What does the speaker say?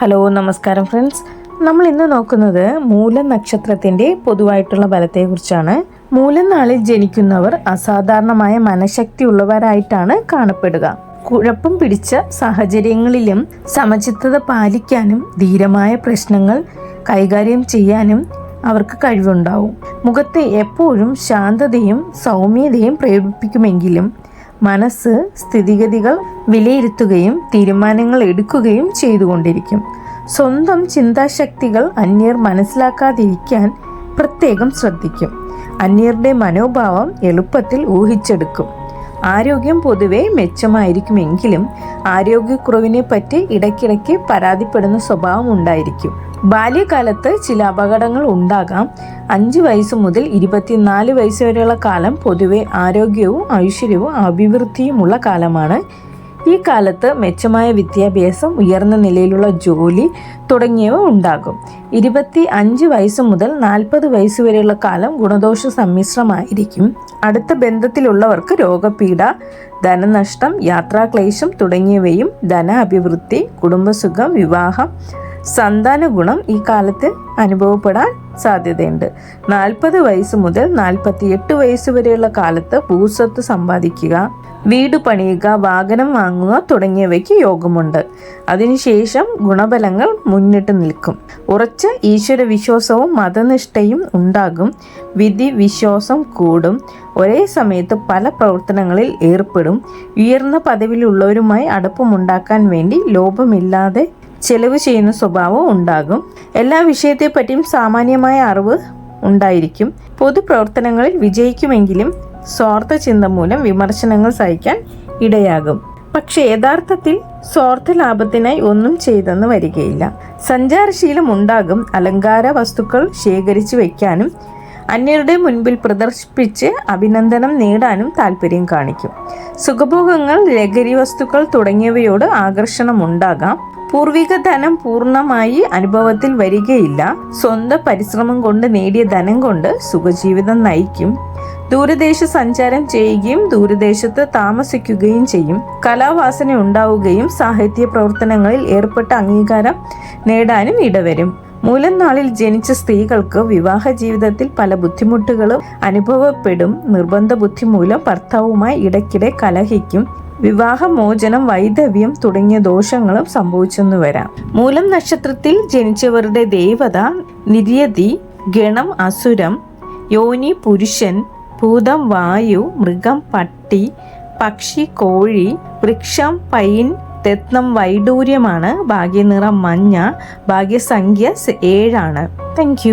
Hello നമസ്കാരം friends. നമ്മൾ ഇന്ന് നോക്കുന്നത് മൂലം നക്ഷത്രത്തിന്റെ പൊതുവായിട്ടുള്ള ബലത്തെക്കുറിച്ചാണ്. മൂലം നാളിൽ ജനിക്കുന്നവർ അസാധാരണമായ മനഃശക്തി ഉള്ളവരായിട്ടാണ് കാണപ്പെടുക. കുഴപ്പം പിടിച്ച സാഹചര്യങ്ങളിലും സമചിത്തത പാലിക്കാനും ധീരമായ പ്രശ്നങ്ങൾ കൈകാര്യം ചെയ്യാനും അവർക്ക് കഴിവുണ്ടാവും. മുഖത്ത് എപ്പോഴും ശാന്തതയും സൗമ്യതയും പ്രേരിപ്പിക്കുമെങ്കിലും മനസ്സ് സ്ഥിതിഗതികൾ വിലയിരുത്തുകയും തീരുമാനങ്ങൾ എടുക്കുകയും ചെയ്തുകൊണ്ടിരിക്കും. സ്വന്തം ചിന്താശക്തികൾ അന്യർ മനസ്സിലാക്കാതിരിക്കാൻ പ്രത്യേകം ശ്രദ്ധിക്കും. അന്യരുടെ മനോഭാവം എളുപ്പത്തിൽ ഊഹിച്ചെടുക്കും. ആരോഗ്യം പൊതുവെ മെച്ചമായിരിക്കുമെങ്കിലും ആരോഗ്യക്കുറവിനെ പറ്റി ഇടയ്ക്കിടയ്ക്ക് പരാതിപ്പെടുന്ന സ്വഭാവം ഉണ്ടായിരിക്കും. ബാല്യകാലത്ത് ചില അപകടങ്ങൾ ഉണ്ടാകാം. അഞ്ച് വയസ്സ് മുതൽ ഇരുപത്തിനാല് വയസ്സ് വരെയുള്ള കാലം പൊതുവെ ആരോഗ്യവും ഐശ്വര്യവും അഭിവൃദ്ധിയുമുള്ള കാലമാണ്. ഈ കാലത്ത് മെച്ചമായ വിദ്യാഭ്യാസം ഉയർന്ന നിലയിലുള്ള ജോലി തുടങ്ങിയവ ഉണ്ടാകും. ഇരുപത്തി അഞ്ച് വയസ്സ് മുതൽ നാൽപ്പത് വയസ്സ് വരെയുള്ള കാലം ഗുണദോഷ സമ്മിശ്രമായിരിക്കും. അടുത്ത ബന്ധത്തിലുള്ളവർക്ക് രോഗപീഠ ധനനഷ്ടം യാത്രാക്ലേശം തുടങ്ങിയവയും ധന അഭിവൃദ്ധി കുടുംബസുഖം വിവാഹം സന്താന ഗുണം ഈ കാലത്ത് അനുഭവപ്പെടാൻ സാധ്യതയുണ്ട്. നാൽപ്പത് വയസ്സ് മുതൽ നാൽപ്പത്തി എട്ട് വയസ്സ് വരെയുള്ള കാലത്ത് ഭൂസ്വത്ത് സമ്പാദിക്കുക വീട് പണിയുക വാഹനം വാങ്ങുക തുടങ്ങിയവയ്ക്ക് യോഗമുണ്ട്. അതിനുശേഷം ഗുണഫലങ്ങൾ മുന്നിട്ട് നിൽക്കും. ഉറച്ച ഈശ്വര വിശ്വാസവും മതനിഷ്ഠയും ഉണ്ടാകും. വിധി വിശ്വാസം കൂടും. ഒരേ സമയത്ത് പല പ്രവർത്തനങ്ങളിൽ ഏർപ്പെടും. ഉയർന്ന പദവിയിലുള്ളവരുമായി അടുപ്പമുണ്ടാക്കാൻ വേണ്ടി ലോഭമില്ലാതെ ചെലവ് ചെയ്യുന്ന സ്വഭാവം ഉണ്ടാകും. എല്ലാ വിഷയത്തെപ്പറ്റിയും സാമാന്യമായ അറിവ് ഉണ്ടായിരിക്കും. പൊതുപ്രവർത്തനങ്ങളിൽ വിജയിക്കുമെങ്കിലും സ്വാർത്ഥ ചിന്ത മൂലം വിമർശനങ്ങൾ സഹിക്കാൻ ഇടയാകും. പക്ഷെ യഥാർത്ഥത്തിൽ സ്വാർത്ഥ ലാഭത്തിനായി ഒന്നും ചെയ്തെന്ന് വരികയില്ല. സഞ്ചാരശീലം ഉണ്ടാകും. അലങ്കാര വസ്തുക്കൾ ശേഖരിച്ചു വയ്ക്കാനും അന്യരുടെ മുൻപിൽ പ്രദർശിപ്പിച്ച് അഭിനന്ദനം നേടാനും താല്പര്യം കാണിക്കും. സുഖഭോഗങ്ങൾ ലഹരി വസ്തുക്കൾ തുടങ്ങിയവയോട് ആകർഷണം ഉണ്ടാകാം പൂർവിക ധനം പൂർണമായി അനുഭവത്തിൽ വരികയില്ല. സ്വന്തം പരിശ്രമം കൊണ്ട് നേടിയ ധനം കൊണ്ട് സുഖജീവിതം നയിക്കും. ദൂരദേശ സഞ്ചാരം ചെയ്യുകയും ദൂരദേശത്ത് താമസിക്കുകയും ചെയ്യും. കലാവാസന ഉണ്ടാവുകയും സാഹിത്യ പ്രവർത്തനങ്ങളിൽ ഏർപ്പെട്ട അംഗീകാരം നേടാനും ഇടവരും. മൂലം നാളിൽ ജനിച്ച സ്ത്രീകൾക്ക് വിവാഹ ജീവിതത്തിൽ പല ബുദ്ധിമുട്ടുകളും അനുഭവപ്പെടും. നിർബന്ധ ബുദ്ധി മൂലം ഭർത്താവുമായി ഇടയ്ക്കിടെ കലഹിക്കും. വിവാഹമോചനം വൈധവ്യം തുടങ്ങിയ ദോഷങ്ങളും സംഭവിച്ചെന്നു വരാം. മൂലം നക്ഷത്രത്തിൽ ജനിച്ചവരുടെ ദേവത നിര്യതി ഗണം അസുരം യോനി പുരുഷൻ ഭൂതം വായു മൃഗം പട്ടി പക്ഷി കോഴി വൃക്ഷം പൈൻ രത്നം വൈഡൂര്യമാണ്. ഭാഗ്യനിറം മഞ്ഞ. ഭാഗ്യസംഖ്യ ഏഴാണ്. താങ്ക്